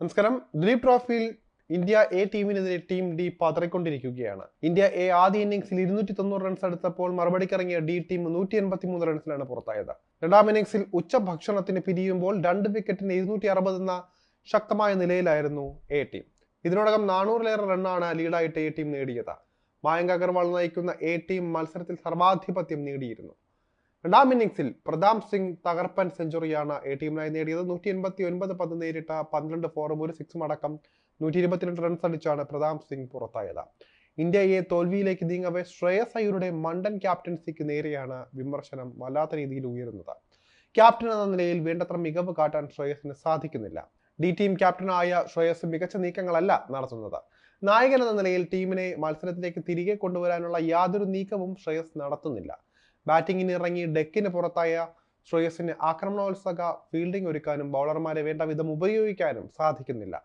നമസ്കാരം. ദിലീപ് ട്രോഫിയിൽ India A ടീമിനെതിരെ ടീം ഡി പതറിക്കൊണ്ടിരിക്കുകയാണ്. ഇന്ത്യ എ ആദ്യ ഇന്നിംഗ്സിൽ ഇരുന്നൂറ്റി തൊണ്ണൂറ് റൺസ് എടുത്തപ്പോൾ മറുപടിക്കിറങ്ങിയ ഡി ടീം നൂറ്റി എൺപത്തി മൂന്ന് റൺസിലാണ് പുറത്തായത്. രണ്ടാം ഇന്നിംഗ്സിൽ ഉച്ച ഭക്ഷണത്തിന് പിരിയുമ്പോൾ രണ്ട് വിക്കറ്റിന് ഇരുന്നൂറ്റി അറുപത് എന്ന ശക്തമായ നിലയിലായിരുന്നു എ ടീം. ഇതിനോടകം നാനൂറിലേറെ റണ്ണാണ് ലീഡായിട്ട് എ ടീം നേടിയത്. മായങ്ക അഗർവാൾ നയിക്കുന്ന എ ടീം മത്സരത്തിൽ സർവാധിപത്യം നേടിയിരുന്നു. രണ്ടാം ഇന്നിംഗ്സിൽ പ്രതാപ് സിംഗ് തകർപ്പൻ സെഞ്ചുറിയാണ് എ ടീമിനായി നേടിയത്. നൂറ്റി എൺപത്തി ഒൻപത് പന്ത് നേരിട്ട പന്ത്രണ്ട് ഫോറും ഒരു സിക്സും അടക്കം നൂറ്റി ഇരുപത്തിരണ്ട് റൺസ് അടിച്ചാണ് പ്രതാപ് സിംഗ് പുറത്തായത്. ഇന്ത്യയെ തോൽവിയിലേക്ക് നീങ്ങവേ ശ്രേയസ് അയ്യരുടെ മണ്ടൻ ക്യാപ്റ്റൻസിക്ക് നേരെയാണ് വിമർശനം വല്ലാത്ത രീതിയിൽ ഉയരുന്നത്. ക്യാപ്റ്റൻ എന്ന നിലയിൽ വേണ്ടത്ര മികവ് കാട്ടാൻ ശ്രേയസിന് സാധിക്കുന്നില്ല. ഡി ടീം ക്യാപ്റ്റനായ ശ്രേയസ് മികച്ച നീക്കങ്ങളല്ല നടത്തുന്നത്. നായകൻ എന്ന നിലയിൽ ടീമിനെ മത്സരത്തിലേക്ക് തിരികെ കൊണ്ടുവരാനുള്ള യാതൊരു നീക്കവും ശ്രേയസ് നടത്തുന്നില്ല. ബാറ്റിങ്ങിന് ഇറങ്ങി ഡെക്കിന് പുറത്തായ ശ്രേയസിന് ആക്രമണോത്സുക ഫീൽഡിംഗ് ഒരുക്കാനും ബൗളർമാരെ വേണ്ട വിധം ഉപയോഗിക്കാനും സാധിക്കുന്നില്ല.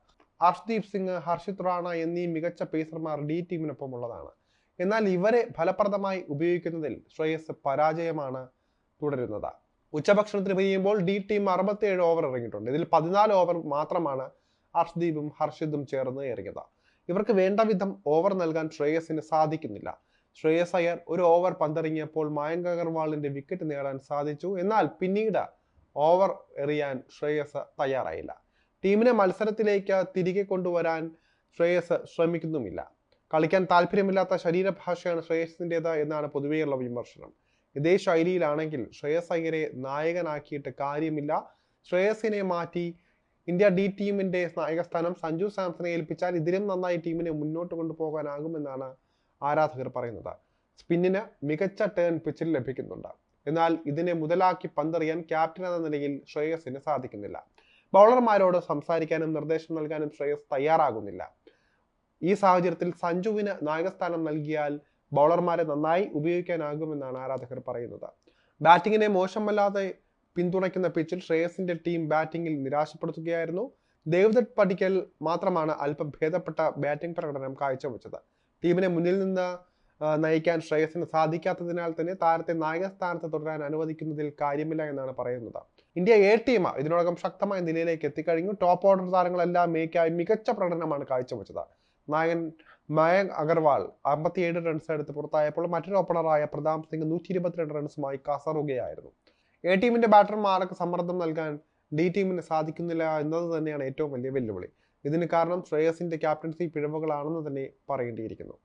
ഹർഷ്ദീപ് സിംഗ് ഹർഷിത് റാണ എന്നീ മികച്ച പേസർമാർ ഡി ടീമിനൊപ്പം ഉള്ളതാണ് എന്നാൽ ഇവരെ ഫലപ്രദമായി ഉപയോഗിക്കുന്നതിൽ ശ്രേയസ് പരാജയമാണ് തുടരുന്നത്. ഉച്ചഭക്ഷണത്തിന് പിരിയുമ്പോൾ ഡി ടീം അറുപത്തിയേഴ് ഓവർ ഇറങ്ങിയിട്ടുണ്ട്. ഇതിൽ പതിനാല് ഓവർ മാത്രമാണ് ഹർഷ്ദീപും ഹർഷിദും ചേർന്ന് ഇറങ്ങിയത്. ഇവർക്ക് വേണ്ട വിധം ഓവർ നൽകാൻ ശ്രേയസിന് സാധിക്കുന്നില്ല. ശ്രേയസ് അയ്യർ ഒരു ഓവർ പന്തെറിഞ്ഞപ്പോൾ മായങ്ക് അഗർവാളിന്റെ വിക്കറ്റ് നേടാൻ സാധിച്ചു. എന്നാൽ പിന്നീട് ഓവർ എറിയാൻ ശ്രേയസ് തയ്യാറായില്ല. ടീമിനെ മത്സരത്തിലേക്ക് തിരികെ കൊണ്ടുവരാൻ ശ്രേയസ് ശ്രമിക്കുന്നുമില്ല. കളിക്കാൻ താല്പര്യമില്ലാത്ത ശരീരഭാഷയാണ് ശ്രേയസിന്റെത് എന്നാണ് പൊതുവെയുള്ള വിമർശനം. ഇതേ ശൈലിയിലാണെങ്കിൽ ശ്രേയസ് അയ്യരെ നായകനാക്കിയിട്ട് കാര്യമില്ല. ശ്രേയസിനെ മാറ്റി ഇന്ത്യ ഡി ടീമിന്റെ നായകസ്ഥാനം സഞ്ജു സാംസണെ ഏൽപ്പിച്ചാൽ ഇതിലും നന്നായി ടീമിനെ മുന്നോട്ട് കൊണ്ടുപോകാനാകുമെന്നാണ് ആരാധകർ പറയുന്നത്. സ്പിന്നിന് മികച്ച ടേൺ പിച്ചിൽ ലഭിക്കുന്നുണ്ട്. എന്നാൽ ഇതിനെ മുതലാക്കി പന്തെറിയാൻ ക്യാപ്റ്റൻ എന്ന നിലയിൽ ശ്രേയസിന് സാധിക്കുന്നില്ല. ബൗളർമാരോട് സംസാരിക്കാനും നിർദ്ദേശം നൽകാനും ശ്രേയസ് തയ്യാറാകുന്നില്ല. ഈ സാഹചര്യത്തിൽ സഞ്ജുവിന് നായകസ്ഥാനം നൽകിയാൽ ബൗളർമാരെ നന്നായി ഉപയോഗിക്കാനാകുമെന്നാണ് ആരാധകർ പറയുന്നത്. ബാറ്റിങ്ങിനെ മോശമല്ലാതെ പിന്തുണയ്ക്കുന്ന പിച്ചിൽ ശ്രേയസിന്റെ ടീം ബാറ്റിംഗിൽ നിരാശപ്പെടുത്തുകയായിരുന്നു. ദേവ്ദത്ത് പടിക്കൽ മാത്രമാണ് അല്പം ഭേദപ്പെട്ട ബാറ്റിംഗ് പ്രകടനം കാഴ്ചവെച്ചത്. ടീമിനെ മുന്നിൽ നിന്ന് നയിക്കാൻ ശ്രേയസിന് സാധിക്കാത്തതിനാൽ തന്നെ താരത്തെ നായക സ്ഥാനത്ത് തുടരാൻ അനുവദിക്കുന്നതിൽ കാര്യമില്ല എന്നാണ് പറയുന്നത്. ഇന്ത്യ എ ടീം ഇതിനോടകം ശക്തമായ നിലയിലേക്ക് എത്തിക്കഴിഞ്ഞു. ടോപ്പ് ഓർഡർ താരങ്ങളെല്ലാം മേക്കായി മികച്ച പ്രകടനമാണ് കാഴ്ചവെച്ചത്. നായകൻ മയങ്ക് അഗർവാൾ അമ്പത്തിയേഴ് റൺസ് എടുത്ത് പുറത്തായപ്പോൾ മറ്റൊരു ഓപ്പണറായ പ്രതാപ് സിംഗ് നൂറ്റി ഇരുപത്തിരണ്ട് റൺസുമായി കസറുകയായിരുന്നു. എ ടീമിന്റെ ബാറ്റർമാർക്ക് സമ്മർദ്ദം നൽകാൻ ഡി ടീമിന് സാധിക്കുന്നില്ല എന്നത് തന്നെയാണ് ഏറ്റവും വലിയ വെല്ലുവിളി. ഇതിന് കാരണം ശ്രേയസിന്റെ ക്യാപ്റ്റൻസി പിഴവുകളാണെന്ന് തന്നെ പറയേണ്ടിയിരിക്കുന്നു.